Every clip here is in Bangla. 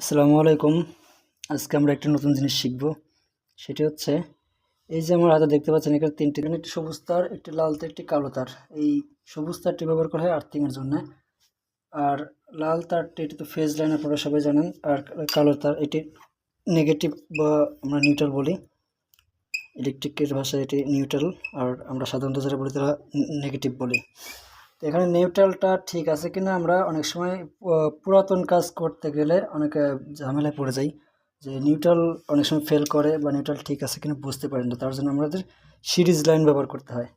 আসসালামু আলাইকুম। আজকে আমরা একটা নতুন জিনিস শিখব। সেটি হচ্ছে, এই যে আমার হাতে দেখতে পাচ্ছেন, এখানে তিনটি একটি সবুজ তার, একটি লাল তার, একটি কালো তার। এই সবুজ তারটি ব্যবহার করা হয় আর্থিংয়ের জন্য। আর লাল তারটি, এটি তো ফেজ লাইন, আপনারা সবাই জানেন। আর কালো তার, এটি নেগেটিভ বা আমরা নিউট্রাল বলি। ইলেকট্রিকের ভাষায় এটি নিউট্রাল, আর আমরা সাধারণত যারা বলি তারা নেগেটিভ বলি। তো এখানে নিউট্রালটা ঠিক আছে কিনা আমরা অনেক সময় পুরাতন কাজ করতে গেলে অনেক ঝামেলায় পড়ে যাই যে নিউট্রাল অনেক সময় ফেল করে বা নিউট্রাল ঠিক আছে কিনা বুঝতে পারি না, তার জন্য আমাদের সিরিজ লাইন ব্যবহার করতে হয়।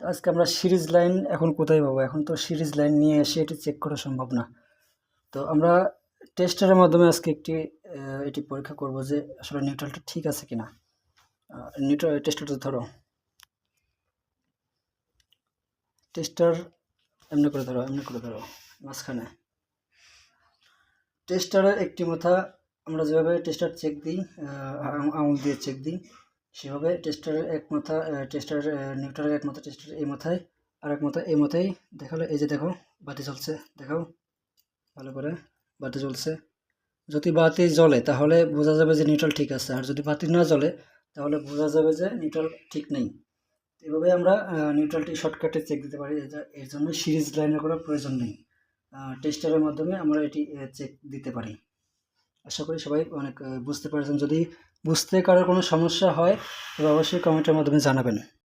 তো আজকে আমরা সিরিজ লাইন এখন কোথায় পাবো? এখন তো সিরিজ লাইন নিয়ে এসে এটি চেক করা সম্ভব না। তো আমরা টেস্টারের মাধ্যমে আজকে একটি এটি পরীক্ষা করব যে আসলে নিউট্রালটা ঠিক আছে কিনা। নিউট্রাল টেস্টারটা ধরো। টেস্টার এমনি করে ধরো, এমনি করে ধরো, মাঝখানে। টেস্টারের একটি মাথা আমরা যেভাবে টেস্টার চেক দিই আঙুল দিয়ে চেক দিই, সেভাবে টেস্টারের এক মাথা টেস্টারের নিউট্রালের এক মাথা, টেস্টার এই মাথায়, আর এক মাথা এই মাথায় দেখাল, এই যে দেখো, বাতি জ্বলছে, দেখাও, ভালো করে, বাতি জ্বলছে। যদি বাতি জ্বলে, তাহলে বোঝা যাবে যে নিউট্রাল ঠিক আছে, আর যদি বাতি না জ্বলে, তাহলে বোঝা যাবে যে নিউট্রাল ঠিক নেই। এভাবে আমরা নিউট্রালটি শর্টকাটে চেক দিতে পারি এর- জন্য সিরিজ লাইনের কোনো প্রয়োজন নেই। টেস্টারের মাধ্যমে আমরা এটি চেক দিতে পারি। আশা করি সবাই অনেক বুঝতে পারছেন। যদি বুঝতে কারোর কোনো সমস্যা হয়, তবে অবশ্যই কমেন্টের মাধ্যমে জানাবেন।